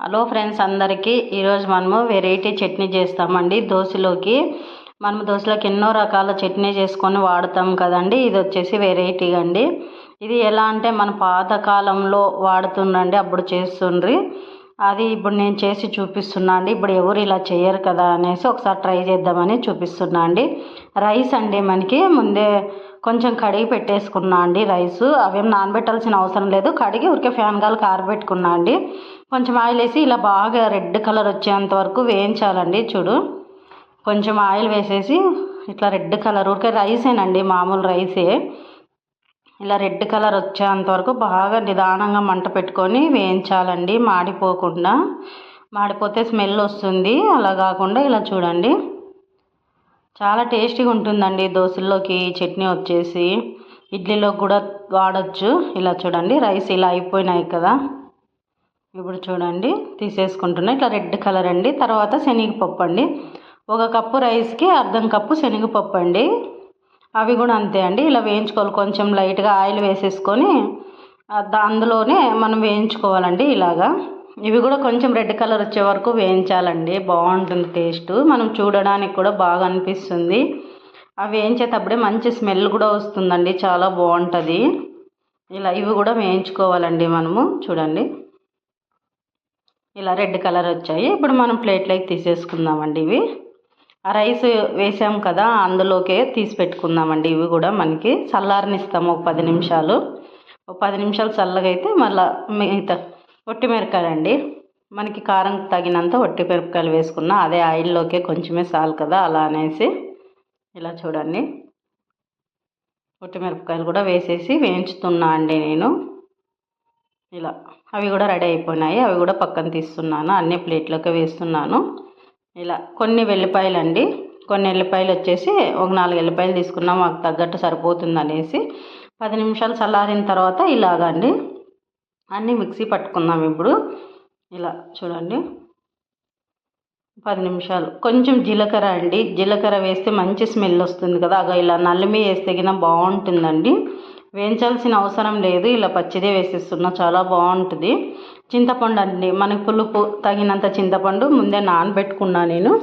Hello friends అందరికీ ఈరోజు మనము వెరైటీ చట్నీ చేస్తామండి దోశలోకి. మనము దోశలోకి ఎన్నో రకాల చట్నీ చేసుకొని వాడతాం కదండి. ఇది వచ్చేసి వెరైటీ అండి. ఇది ఎలా అంటే మన పాతకాలంలో వాడుతుండండి అప్పుడు చేస్తుండ్రి. అది ఇప్పుడు నేను చేసి చూపిస్తున్నా అండి. ఇప్పుడు ఎవరు ఇలా చేయరు కదా అనేసి ఒకసారి ట్రై చేద్దామని చూపిస్తున్నా అండి. రైస్ అండి మనకి. ముందే కొంచెం కడిగి పెట్టేసుకున్నా అండి రైస్. అవేం నానబెట్టాల్సిన అవసరం లేదు. కడిగి ఉరికే ఫ్యాన్ గాలి కారబెట్టుకున్నా అండి. కొంచెం ఆయిల్ వేసి ఇలా బాగా రెడ్ కలర్ వచ్చేంత వరకు వేయించాలండి చూడు. కొంచెం ఆయిల్ వేసేసి ఇట్లా రెడ్ కలర్ ఊరికే రైసేనండి మామూలు రైసే. ఇలా రెడ్ కలర్ వచ్చేంత వరకు బాగా నిదానంగా మంట పెట్టుకొని వేయించాలండి మాడిపోకుండా. మాడిపోతే స్మెల్ వస్తుంది అలా కాకుండా ఇలా చూడండి. చాలా టేస్టీగా ఉంటుందండి దోశల్లోకి చట్నీ వచ్చేసి. ఇడ్లీలో కూడా వాడచ్చు. ఇలా చూడండి రైస్ ఇలా అయిపోయినాయి కదా. ఇప్పుడు చూడండి. తీసేసుకుంటున్నా. ఇట్లా రెడ్ కలర్ అండి. తర్వాత శనగపప్పు అండి. ఒక కప్పు రైస్కి అర్ధం కప్పు శనగపప్పు అండి. అవి కూడా అంతే అండి. ఇలా వేయించుకోవాలి. కొంచెం లైట్గా ఆయిల్ వేసేసుకొని అందులోనే మనం వేయించుకోవాలండి ఇలాగా. ఇవి కూడా కొంచెం రెడ్ కలర్ వచ్చే వరకు వేయించాలండి. బాగుంటుంది టేస్ట్. మనం చూడడానికి కూడా బాగా అనిపిస్తుంది. అవి వేయించేటప్పుడే మంచి స్మెల్ కూడా వస్తుందండి. చాలా బాగుంటుంది. ఇలా ఇవి కూడా వేయించుకోవాలండి మనము. చూడండి. ఇలా రెడ్ కలర్ వచ్చాయి. ఇప్పుడు మనం ప్లేట్లోకి తీసేసుకుందామండి ఇవి. ఆ రైస్ వేసాం కదా అందులోకే తీసి పెట్టుకుందామండి ఇవి కూడా మనకి. చల్లారనిస్తాము ఒక పది నిమిషాలు. ఒక పది నిమిషాలు చల్లగా అయితే మళ్ళీ మిగతా ఒట్టి మిరపకాయలు అండి మనకి కారం తగినంత ఒట్టి మిరపకాయలు వేసుకున్న అదే ఆయిల్లోకే కొంచెమే చాలు కదా అలా అనేసి. ఇలా చూడండి. ఒట్టి మిరపకాయలు కూడా వేసేసి వేయించుతున్నా అండి నేను. ఇలా. అవి కూడా రెడీ అయిపోయినాయి. అవి కూడా పక్కన తీస్తున్నాను. అన్ని ప్లేట్లోకి వేస్తున్నాను. ఇలా కొన్ని వెల్లిపాయలు అండి కొన్ని ఎల్లిపాయలు వచ్చేసి ఒక నాలుగు ఎల్లిపాయలు తీసుకున్నాం. మాకు తగ్గట్టు సరిపోతుంది అనేసి పది నిమిషాలు చల్లారిన తర్వాత ఇలాగండి. అన్నీ మిక్సీ పట్టుకుందాం ఇప్పుడు. ఇలా చూడండి. పది నిమిషాలు. కొంచెం జీలకర్ర అండి. జీలకర్ర వేస్తే మంచి స్మెల్ వస్తుంది కదా. అగ ఇలా నల్లిమి వేస్తే గిన బాగుంటుందండి. వేయించాల్సిన అవసరం లేదు. ఇలా పచ్చిదే వేసేస్తున్నా. చాలా బాగుంటుంది. చింతపండు అండి. మనకి పులుపు తగినంత చింతపండు ముందే నానబెట్టుకున్నా నేను.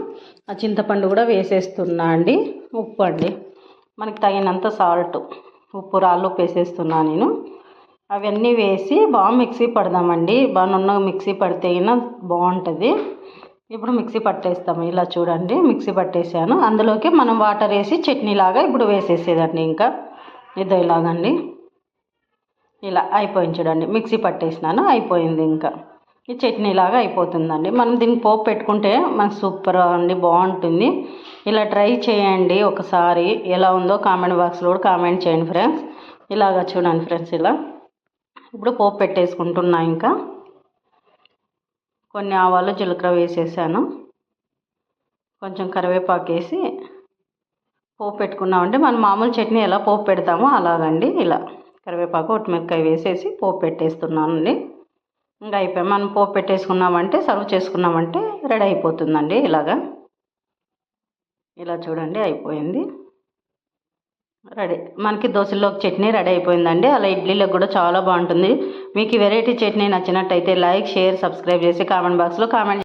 ఆ చింతపండు కూడా వేసేస్తున్నా అండి. ఉప్పు అండి. మనకి తగినంత సాల్ట్ ఉప్పు రాళ్ళు ఉప్పు వేసేస్తున్నా నేను. అవన్నీ వేసి బాగా మిక్సీ పడదామండి. బాగా నున్న మిక్సీ పడితే బాగుంటుంది. ఇప్పుడు మిక్సీ పట్టేస్తాము. ఇలా చూడండి. మిక్సీ పట్టేసాను అందులోకి మనం వాటర్ వేసి చట్నీ లాగా ఇప్పుడు వేసేసేదండి ఇంకా. ఇదో ఇలాగండి ఇలా అయిపోయింది చూడండి. మిక్సీ పట్టేసినాను అయిపోయింది ఇంకా. ఈ చట్నీ లాగా అయిపోతుందండి. మనం దీన్ని పోపు పెట్టుకుంటే మనకు సూపర్ అండి బాగుంటుంది. ఇలా ట్రై చేయండి ఒకసారి. ఎలా ఉందో కామెంట్ బాక్స్లో కూడా కామెంట్ చేయండి ఫ్రెండ్స్. ఇలాగా చూడండి ఫ్రెండ్స్ ఇలా. ఇప్పుడు పోపు పెట్టేసుకుంటున్నా ఇంకా. కొన్ని ఆవాలు జీలకర్ర వేసేసాను. కొంచెం కరివేపాకు వేసి పోపు పెట్టుకున్నామంటే మనం మామూలు చట్నీ ఎలా పోపు పెడతామో అలాగండి ఇలా. కరివేపాకు ఒట్టిమిరకాయ వేసేసి పోపు పెట్టేస్తున్నానండి. ఇంకా అయిపోయి మనం పోపు పెట్టేసుకున్నామంటే సర్వ్ చేసుకున్నామంటే రెడీ అయిపోతుందండి ఇలాగా. ఇలా చూడండి అయిపోయింది. రెడీ. మనకి దోశలోకి చట్నీ రెడీ అయిపోయిందండి. అలా ఇడ్లీలకు కూడా చాలా బాగుంటుంది. మీకు వెరైటీ చట్నీ నచ్చినట్టయితే లైక్ షేర్ సబ్స్క్రైబ్ చేసి కామెంట్ బాక్స్లో కామెంట్